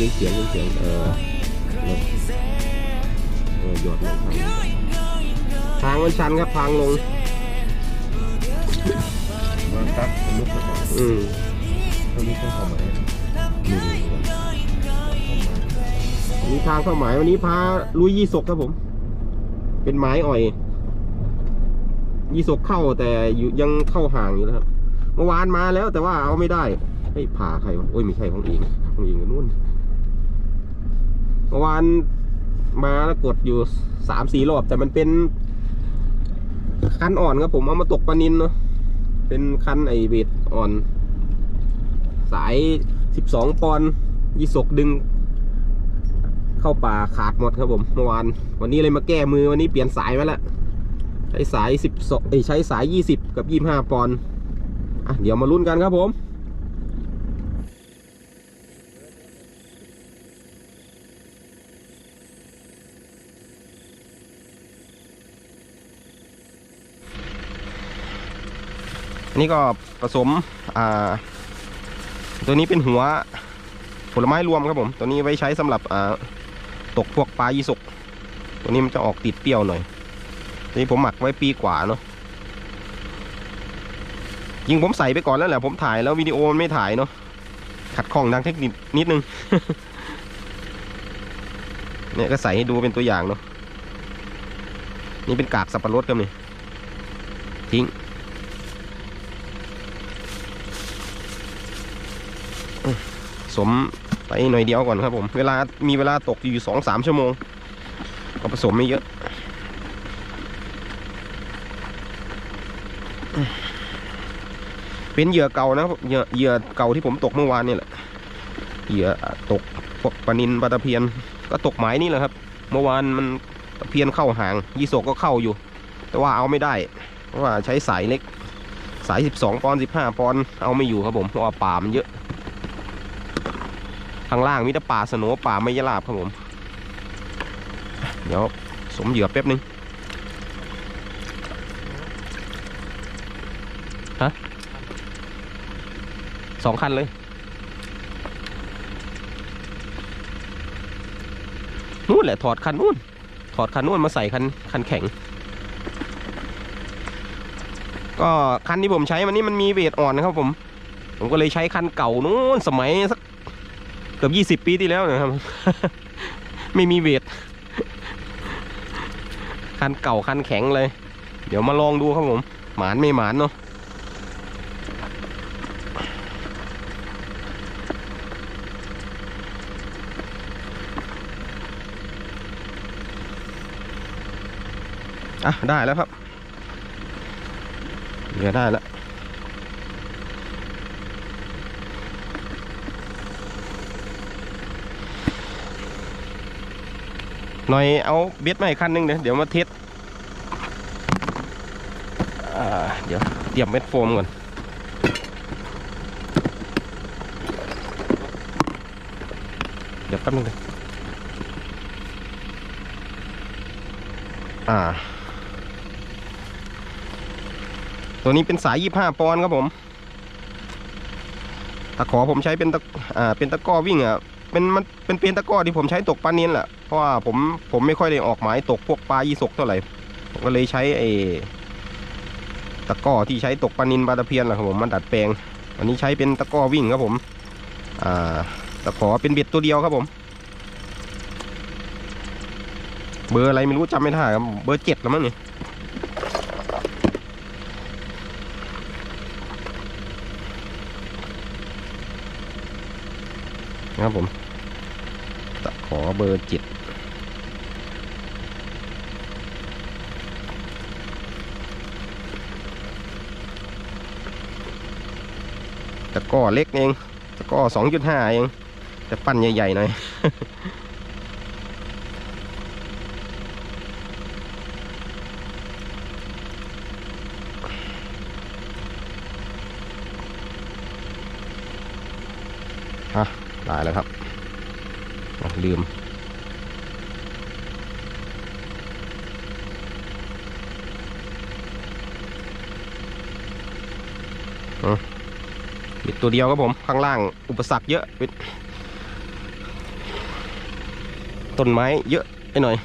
สียงเสียงเสียงเออเออหยอดลงทางทางมันชันครับทางลงมันตัดเป็นลูกกระบอกอืมตัวนี้เป็นของไหนมีทางเข้าหมายวันนี้พาลุยยี่สกครับผม เป็นไม้อ่อย ยี่สกเข้าแต่อยู่ยังเข้าห่างอยู่นะครับ เมื่อวานมาแล้วแต่ว่าเอาไม่ได้เฮ้ยผ่าใครวะโอ้ยไม่ใช่ของเองของเองกับนู่น เมื่อวานมาแล้วกดอยู่สามสี่รอบ แต่มันเป็น คันอ่อนครับผมเอามาตกปลานินเนาะเป็นคันไอเบดอ่อน สายสิบสองปอนยี่สกดึง เข้าป่าขาดหมดครับผมเมื่อวาน วันนี้เลยมาแก้มือวันนี้เปลี่ยนสายมาแล้วใช้สายสิบสองใช้สายยี่สิบกับยี่ห้าปอนอะเดี๋ยวมาลุ้นกันครับผม นนี้ก็ผสมอ่า ตัวนี้เป็นหัวผลไม้รวมครับผม ตัวนี้ไว้ใช้สำหรับอ่าตกพวกปลายี่สกตัวนี้มันจะออกติดเปรี้ยวหน่อยตัวนี้ผมหมักไว้ปีกว่าเนาะยิงผมใส่ไปก่อนแล้วแหละผมถ่ายแล้ววิดีโอมันไม่ถ่ายเนาะขัดข้องทางเทคนิคนิดนึงเนี่ยก็ใส่ให้ดูเป็นตัวอย่างเนาะนี่เป็นกากสับปะรดครับนี่ทิ้ง สมไปหน่อยเดียวก่อนครับผมเวลามีเวลาตกอยู่สองสามชั่วโมง ก็ผสมไม่เยอะเป็นเหยื่อเก่านะเหยื่อเหยื่อเก่าที่ผมตกเมื่อวานนี่แหละเหยื่อตกพวกปลานินปลาตะเพียน ก็ตกหมายนี่แหละครับ เมื่อวานมันตะเพียนเข้าหางยี่โศกก็เข้าอยู่ แต่ว่าเอาไม่ได้ เพราะว่าใช้สายเล็ก สาย 12 ปอนด์15 ปอนด์เอาไม่อยู่ครับผมเพราะว่าป่ามันเยอะ ข้างล่างมีแต่ป่าสนป่าไม่ยลาบครับผม เดี๋ยวสมเหยื่อแป๊บนึงฮะสองคันเลย นู่นแหละถอดคันนู่น ถอดคันนู่นมาใส่คันคันแข็ง ก็คันที่ผมใช้วันนี้มันมีเวทอ่อนนะครับผม ผมก็เลยใช้คันเก่านู้นสมัยสัก เกือบยี่สิบปีที่แล้วนะครับ ไม่มีเวทคันเก่าคันแข็งเลย เดี๋ยวมาลองดูครับผม หมานไม่หมานเนาะอะ ได้แล้วครับเหลือได้แล้ว หน่อยเอาเบ็ดมาอีกคันหนึงเดี๋ยวเดี๋ยวมาเทสเดี๋ยวเตรียมเม็ดโฟมก่อนเดี๋ยวแป๊บนึงเลยอ่า ตัวนี้เป็นสาย25ปอนด์ครับผม ตะขอผมใช้เป็นตะอ่าเป็นตะก้อวิ่งอะ เป็นมันเป็นเป็นตะก้อที่ผมใช้ตกปลาเนียนแหละเพราะว่าผมผมไม่ค่อยได้ออกหมายตกพวกปลายี่สกเท่าไหร่ผมก็เลยใช้ไอ้ตะก้อที่ใช้ตกปลานินปลาตะเพียนแหละครับผมมันดัดแปลงอันนี้ใช้เป็นตะก้อวิ่งครับผมอ่าตะขอเป็นเบ็ดตัวเดียวครับผม เบอร์อะไรไม่รู้จำไม่ได้ครับเบอร์เจ็ดแล้วมั้งนี่นะครับผม ขอเบอร์จิตตะก้อเล็กเองตะก้อสองจุดห้าเอง แต่ปั้นใหญ่ ๆ หน่อย อะ ได้แล้วครับ ลืมบิดตัวเดียวครับผม ข้างล่างอุปสรรคเยอะ ต้นไม้เยอะไปหน่อย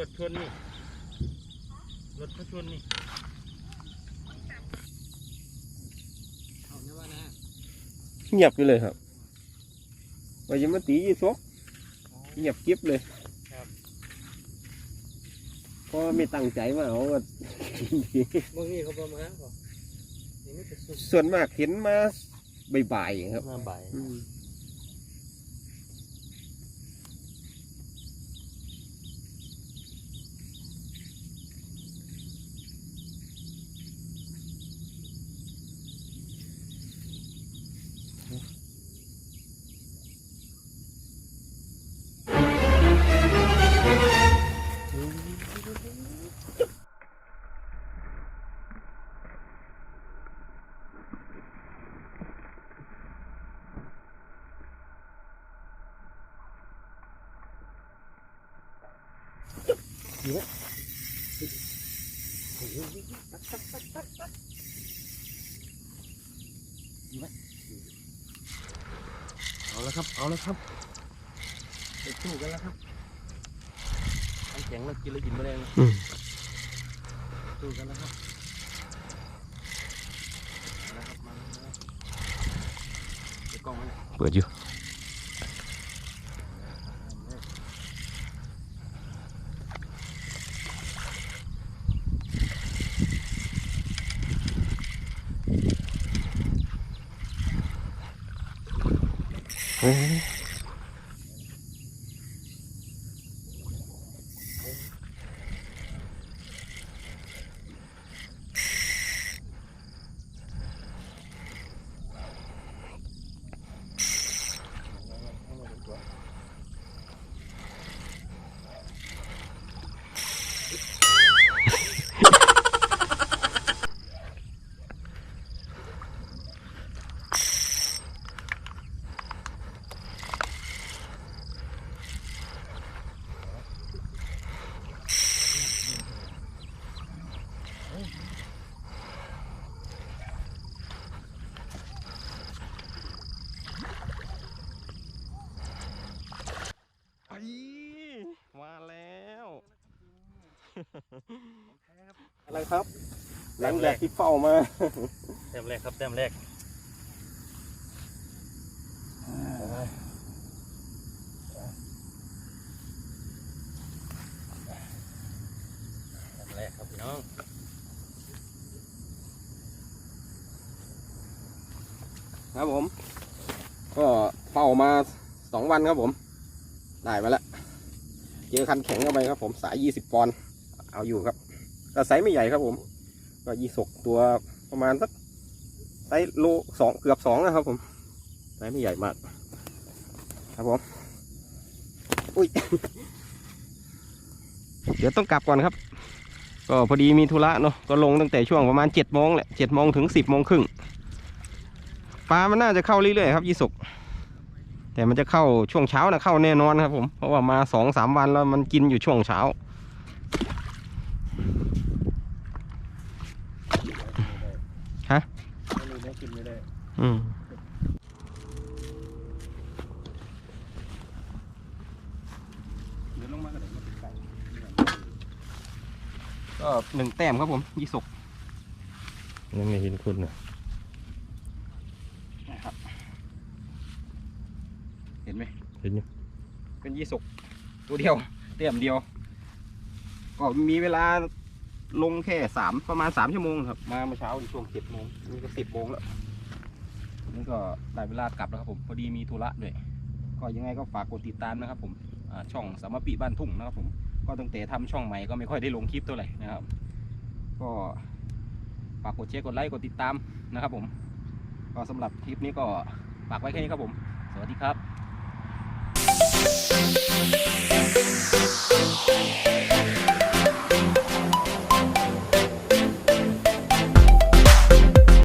รถชนนี่รถเขาชนนี่เงียบไปเลยครับว่ายังมาตียี่ซกเงียบกิ๊บเลยครับเพราะว่าไม่ตั้งใจมาเอาว่ามึงนี่เขาประมาณก่อนนี่ไม่เป็นสุดส่วนมากเห็นมาบ่ายๆครับ มาบ่าย อืมเอาแล้วครับ เอาแล้วครับไปสู้กันแล้วครับน้ำแข็งเรากินแล้วกินไม่ได้นะอืมสู้กันแล้วครับมาแล้วครับมาแล้วมาแล้วเดี๋ยวกล้องมันเปิดอยู่ Mm-hmm. อะไรครับ หลังจากที่เฝ้ามาแต้มแรกครับแต้มแรกแต้มแรกครับพี่น้องครับผม ก็เฝ้ามาสองวันครับผม ได้มาแล้ว เจอคันแข็งเข้าไปครับผมสายยี่สิบปอนด์เอาอยู่ครับ ก็ไซส์ไม่ใหญ่ครับผมก็ยี่สกตัวประมาณสักไซส์โลสองเกือบสองนะครับผมไซส์ไม่ใหญ่มาก ครับผมอุ้ยเดี๋ยวต้องกลับก่อนครับ ก็พอดีมีธุระเนาะก็ลงตั้งแต่ช่วงประมาณเจ็ดโมงแหละเจ็ดโมงถึงสิบโมงครึ่งปลามันน่าจะเข้าเรื่อยๆครับยี่สกแต่มันจะเข้าช่วงเช้านะเข้าแน่นอนครับผมเพราะว่ามาสองสามวันแล้วมันกินอยู่ช่วงเช้า ฮะ ไม่รู้นะกินไม่ได้ อืมก็หนึ่งแต้มครับผมยี่สกยังไม่เห็นคุณนะนะครับ เห็นไหมเห็นอยู่เป็นยี่สกตัวเดียว เต็มเดียว ก็มีเวลา ลงแค่สามประมาณสามชั่วโมงครับ มาเมื่อเช้าช่วงเจ็ดโมงนี่ก็สิบโมงแล้วนี่ก็ได้เวลากลับแล้วครับผมพอดีมีธุระด้วยก็ยังไงก็ฝากกดติดตามนะครับ ผมช่องสามปีบ้านทุ่งนะครับ ผมก็ตั้งแต่ทำช่องใหม่ก็ไม่ค่อยได้ลงคลิปเท่าไหร่นะครับ ก็ฝากกดแชร์กดไลค์กดติดตามนะครับ ผม ก็สำหรับคลิปนี้ก็ฝากไว้แค่นี้ครับผม สวัสดีครับ